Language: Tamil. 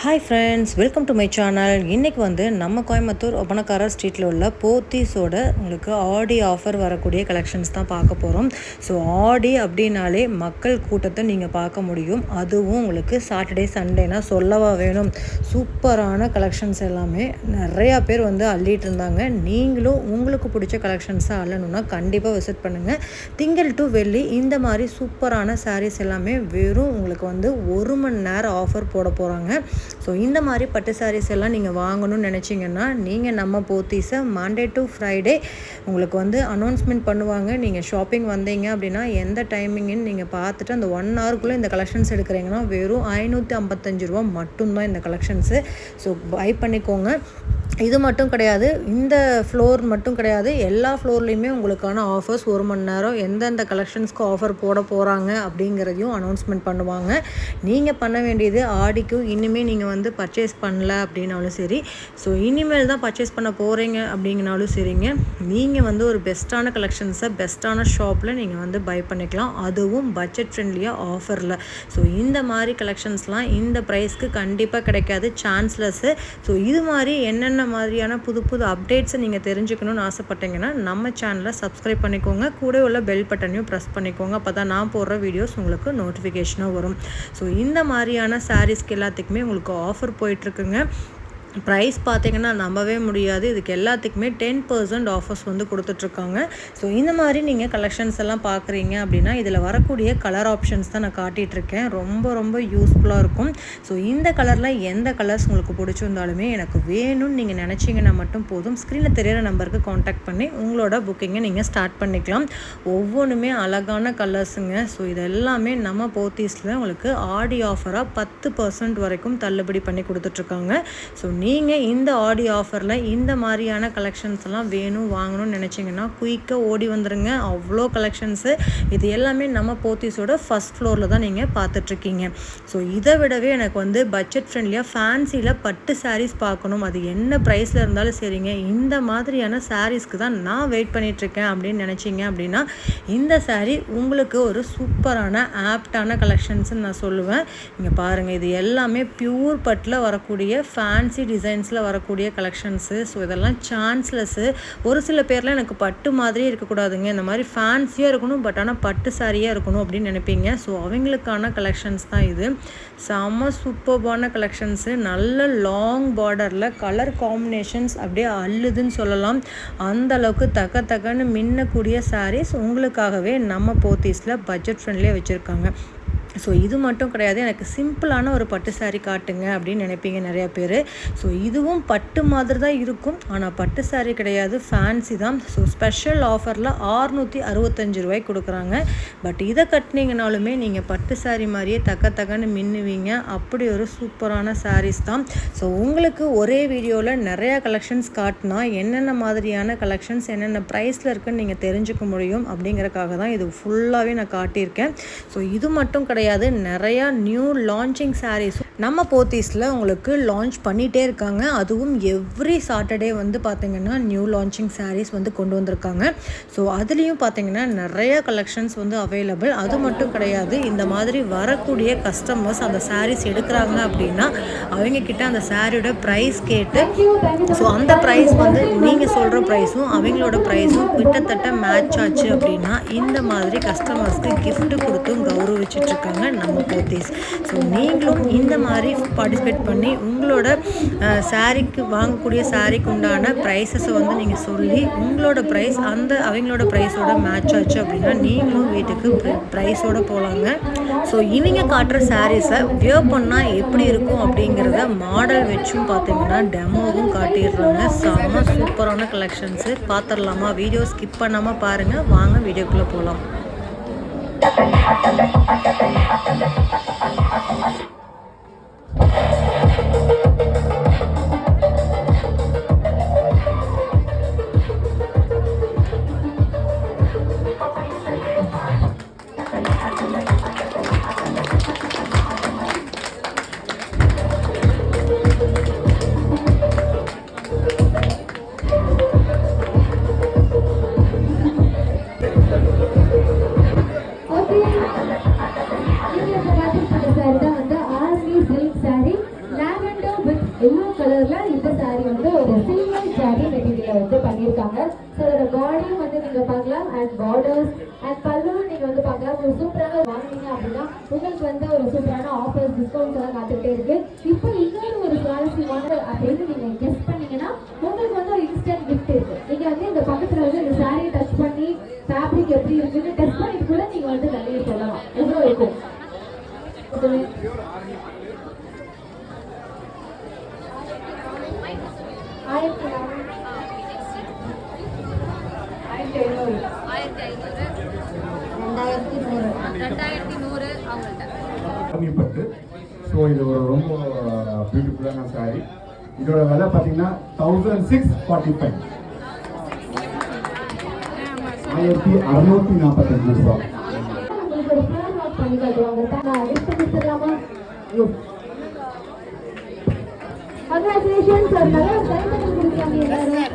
Hi friends welcome to my channel இன்றைக்கி வந்து நம்ம கோயம்புத்தூர் ஒப்பனக்காரா ஸ்ட்ரீட்டில் உள்ள போத்தீஸோட உங்களுக்கு ஆடி ஆஃபர் வரக்கூடிய கலெக்ஷன்ஸ் தான் பார்க்க போகிறோம் ஸோ ஆடி அப்படின்னாலே மக்கள் கூட்டத்தை நீங்கள் பார்க்க முடியும். அதுவும் உங்களுக்கு சாட்டர்டே சண்டேனா சொல்லவா வேணும். சூப்பரான கலெக்ஷன்ஸ் எல்லாமே நிறையா பேர் வந்து அள்ளிட்டு இருந்தாங்க. நீங்களும் உங்களுக்கு பிடிச்ச கலெக்ஷன்ஸாக அள்ளணுன்னா கண்டிப்பாக விசிட் பண்ணுங்கள் திங்கள் டு வெள்ளி இந்த மாதிரி சூப்பரான சாரீஸ் எல்லாமே வெறும் உங்களுக்கு வந்து ஒரு மணி நேரம் ஆஃபர் போட போகிறாங்க ஸோ இந்த மாதிரி பட்டு சாரீஸ் எல்லாம் நீங்கள் வாங்கணும்னு நினச்சிங்கன்னா நீங்கள் நம்ம போத்தீஸை மண்டே டு ஃப்ரைடே உங்களுக்கு வந்து அனௌன்ஸ்மெண்ட் பண்ணுவாங்க. நீங்கள் ஷாப்பிங் வந்தீங்க அப்படின்னா எந்த டைமிங்னு நீங்கள் பார்த்துட்டு அந்த ஒன் ஹவருக்குள்ளே இந்த கலெக்ஷன்ஸ் எடுக்கிறீங்கன்னா வெறும் ஐநூற்றி ஐம்பத்தஞ்சு ரூபா மட்டும்தான் இந்த கலெக்ஷன்ஸு ஸோ பை பண்ணிக்கோங்க. இது மட்டும் கிடையாது இந்த ஃப்ளோர் மட்டும் கிடையாது எல்லா ஃப்ளோர்லேயுமே உங்களுக்கான ஆஃபர்ஸ் ஒரு மணி நேரம் எந்தெந்த கலெக்ஷன்ஸ்க்கு ஆஃபர் போட போகிறாங்க அப்படிங்கிறதையும் அனௌன்ஸ்மெண்ட் பண்ணுவாங்க. நீங்கள் பண்ண வேண்டியது ஆடிக்கும் இனிமேல் நீங்கள் வந்து பர்ச்சேஸ் பண்ணல அப்படின்னாலும் சரி ஸோ இனிமேல் தான் பர்ச்சேஸ் பண்ண போகிறீங்க அப்படிங்கனாலும் சரிங்க. நீங்கள் வந்து ஒரு பெஸ்ட்டான கலெக்ஷன்ஸை பெஸ்ட்டான ஷாப்பில் நீங்கள் வந்து பை பண்ணிக்கலாம். அதுவும் பட்ஜெட் ஃப்ரெண்ட்லியாக ஆஃபரில் ஸோ இந்த மாதிரி கலெக்ஷன்ஸ்லாம் இந்த ப்ரைஸ்க்கு கண்டிப்பாக கிடைக்காது சான்ஸ்லெஸ்ஸு ஸோ இது மாதிரி என்னென்ன மாதிரியான புது புது அப்டேட்ஸை நீங்கள் தெரிஞ்சுக்கணும்னு ஆசைப்பட்டீங்கன்னா நம்ம சேனலை சப்ஸ்கிரைப் பண்ணிக்கோங்க. கூட உள்ள பெல் பட்டனையும் ப்ரெஸ் பண்ணிக்கோங்க. அப்போ தான் நான் போடுற வீடியோஸ் உங்களுக்கு நோட்டிஃபிகேஷனாக வரும். ஸோ இந்த மாதிரியான சாரீஸ்க்கு எல்லாத்துக்குமே உங்களுக்கு ஆஃபர் போயிட்டுருக்குங்க ப்ரைஸ் பார்த்தீங்கன்னா நம்பவே முடியாது. இதுக்கு எல்லாத்துக்குமே டென் பர்சன்ட் ஆஃபர்ஸ் வந்து கொடுத்துட்ருக்காங்க. ஸோ இந்த மாதிரி நீங்கள் கலெக்ஷன்ஸ் எல்லாம் பார்க்குறீங்க அப்படின்னா இதில் வரக்கூடிய கலர் ஆப்ஷன்ஸ் தான் நான் காட்டிகிட்ருக்கேன் ரொம்ப ரொம்ப யூஸ்ஃபுல்லாக இருக்கும். ஸோ இந்த கலரில் எந்த கலர்ஸ் உங்களுக்கு பிடிச்சிருந்தாலுமே எனக்கு வேணும்னு நீங்கள் நினச்சிங்கன்னா மட்டும் போதும். ஸ்க்ரீனில் தெரியிற நம்பருக்கு காண்டாக்ட் பண்ணி உங்களோட புக்கிங்கை நீங்கள் ஸ்டார்ட் பண்ணிக்கலாம். ஒவ்வொன்றுமே அழகான கலர்ஸுங்க ஸோ இதெல்லாமே நம்ம போத்தீஸில் உங்களுக்கு ஆடி ஆஃபராக பத்து பர்சன்ட் வரைக்கும் தள்ளுபடி பண்ணி கொடுத்துட்ருக்காங்க. ஸோ நீங்கள் இந்த ஆடி ஆஃபரில் இந்த மாதிரியான கலெக்ஷன்ஸ் எல்லாம் வேணும் வாங்கணும்னு நினச்சிங்கன்னா குயிக்காக ஓடி வந்துடுங்க அவ்வளோ கலெக்ஷன்ஸு இது எல்லாமே நம்ம போத்தீஸோட ஃபஸ்ட் ஃப்ளோரில் தான் நீங்கள் பார்த்துட்ருக்கீங்க ஸோ இதை விடவே எனக்கு வந்து பட்ஜெட் ஃப்ரெண்ட்லியாக ஃபேன்சியில் பட்டு சாரீஸ் பார்க்கணும் அது என்ன ப்ரைஸில் இருந்தாலும் சரிங்க. இந்த மாதிரியான சாரீஸ்க்கு தான் நான் வெயிட் பண்ணிகிட்ருக்கேன் அப்படின்னு நினச்சிங்க அப்படின்னா இந்த சாரீ உங்களுக்கு ஒரு சூப்பரான ஆப்டான கலெக்ஷன்ஸ்னு நான் சொல்லுவேன். இங்கே பாருங்கள் இது எல்லாமே பியூர் பட்டில் வரக்கூடிய ஃபேன்சி டிசைன்ஸில் வரக்கூடிய கலெக்ஷன்ஸு ஸோ இதெல்லாம் சான்ஸ்லெஸ்ஸு ஒரு சில பேரில் எனக்கு பட்டு மாதிரியே இருக்கக்கூடாதுங்க. இந்த மாதிரி ஃபேன்சியாக இருக்கணும் பட் ஆனால் பட்டு சாரியாக இருக்கணும் அப்படின்னு நினைப்பீங்க. ஸோ அவங்களுக்கான கலெக்ஷன்ஸ் தான் இது. செம்ம சூப்பர்பான கலெக்ஷன்ஸு நல்ல லாங் பார்டரில் கலர் காம்பினேஷன்ஸ் அப்படியே அள்ளுதுன்னு சொல்லலாம். அந்த அளவுக்கு தக்க தக்கன்னு மின்னக்கூடிய சாரீஸ் உங்களுக்காகவே நம்ம போத்தீஸில் பட்ஜெட் ஃப்ரெண்ட்லியாக வச்சுருக்காங்க. ஸோ இது மட்டும் கிடையாது. எனக்கு சிம்பிளான ஒரு பட்டு சாரீ காட்டுங்க அப்படின்னு நினைப்பீங்க நிறையா பேர். ஸோ இதுவும் பட்டு மாதிரி தான் இருக்கும். ஆனால் பட்டு சாரீ கிடையாது. ஃபேன்சி தான். ஸோ ஸ்பெஷல் ஆஃபரில் ஆறுநூற்றி அறுபத்தஞ்சு ரூபாய்க்கு கொடுக்குறாங்க. பட் இதை கட்டினீங்கனாலுமே நீங்கள் பட்டு சாரீ மாதிரியே தக்க தக்கன்னு மின்னுவீங்க. அப்படி ஒரு சூப்பரான சாரீஸ் தான். ஸோ உங்களுக்கு ஒரே வீடியோவில் நிறையா கலெக்ஷன்ஸ் காட்டினா என்னென்ன மாதிரியான கலெக்ஷன்ஸ் என்னென்ன ப்ரைஸில் இருக்குன்னு நீங்கள் தெரிஞ்சுக்க முடியும் அப்படிங்கிறக்காக தான் இது ஃபுல்லாகவே நான் காட்டியிருக்கேன். ஸோ இது மட்டும் கிடையாது. கிடையாது. நிறையா நியூ லான்ச்சிங் சாரீஸும் நம்ம போத்தீஸில் உங்களுக்கு லான்ச் பண்ணிகிட்டே இருக்காங்க. அதுவும் எவ்ரி சாட்டர்டே வந்து பார்த்திங்கன்னா நியூ லான்ச்சிங் சாரீஸ் வந்து கொண்டு வந்திருக்காங்க. ஸோ அதுலேயும் பார்த்திங்கன்னா நிறைய கலெக்ஷன்ஸ் வந்து அவைலபிள் அது மட்டும் கிடையாது இந்த மாதிரி வரக்கூடிய கஸ்டமர்ஸ் அந்த சாரீஸ் எடுக்கிறாங்க அப்படின்னா அவங்கக்கிட்ட அந்த சாரியோட ப்ரைஸ் கேட்டு ஸோ அந்த ப்ரைஸ் வந்து நீங்கள் சொல்கிற ப்ரைஸும் அவங்களோட ப்ரைஸும் கிட்டத்தட்ட மேட்ச் ஆச்சு அப்படின்னா இந்த மாதிரி கஸ்டமர்ஸ்க்கு கிஃப்ட் கொடுத்தும் கௌரவிச்சிட்ருக்காங்க நம்ம போத்தீஸ். ஸோ நீங்களும் இந்த மாதிரி பார்ட்டிசிபேட் பண்ணி உங்களோட சாரீக்கு வாங்கக்கூடிய சாரீக்கு உண்டான ப்ரைஸஸை வந்து நீங்கள் சொல்லி உங்களோட ப்ரைஸ் அந்த அவங்களோட ப்ரைஸோட மேட்ச் ஆச்சு அப்படின்னா நீங்களும் வீட்டுக்கு ப்ரைஸோடு போகலாங்க ஸோ இவங்க காட்டுற சாரீஸை வியர் பண்ணால் எப்படி இருக்கும் அப்படிங்கிறத மாடல் வச்சும் பார்த்தீங்கன்னா டெமோவும் காட்டிடுறாங்க. செம்ம சூப்பரான கலெக்ஷன்ஸு பார்த்துடலாமா வீடியோ ஸ்கிப் பண்ணாமல் பாருங்கள் வாங்க வீடியோக்குள்ளே போகலாம் Thank you. கலர்ல இந்த saree வந்து ஒரு சில்வர் ஜாரி மெட்டீரியல் வந்து பண்ணியிருக்காங்க. ஸோ அதோட பாடியும் வந்து நீங்க பார்க்கலாம். அண்ட் பார்டர்ஸ் அண்ட் பல்லுவும் நீங்க வந்து பார்க்கலாம். ஒரு சூப்பராக வாங்கினீங்க அப்படின்னா உங்களுக்கு வந்து ஒரு சூப்பரான ஆஃபர்ஸ் டிஸ்கவுண்ட்ஸ் எல்லாம் காத்துக்கிட்டே இருக்கு. இப்போ இன்னொரு ஒரு சுவாரஸ்யமான அப்படின்னு நீங்க கெஸ் பண்ணீங்கன்னா உங்களுக்கு வந்து ஒரு இன்ஸ்டன்ட் கிஃப்ட் இருக்கு. நீங்க வந்து இந்த பக்கத்துல வந்து இந்த சாரியை டச் பண்ணி ஃபேப்ரிக் எப்படி இருக்குன்னு டெஸ்ட் பண்ணிட்டு கூட நீங்க வந்து வெளியே சொல்லலாம். எவ்வளோ இருக்கும்? ஸோ இது ஒரு ரொம்ப பியூட்டிஃபுல்லான சாரி இதோட விலை பார்த்தீங்கன்னா தௌசண்ட் சிக்ஸ் ஃபார்ட்டி ஃபைவ் ஆயிரத்தி அறுநூத்தி நாற்பத்தஞ்சு ரூபா. Congratulations, sir. ஃபிளவர் ஒர்க் பண்ணி காட்டுவாங்க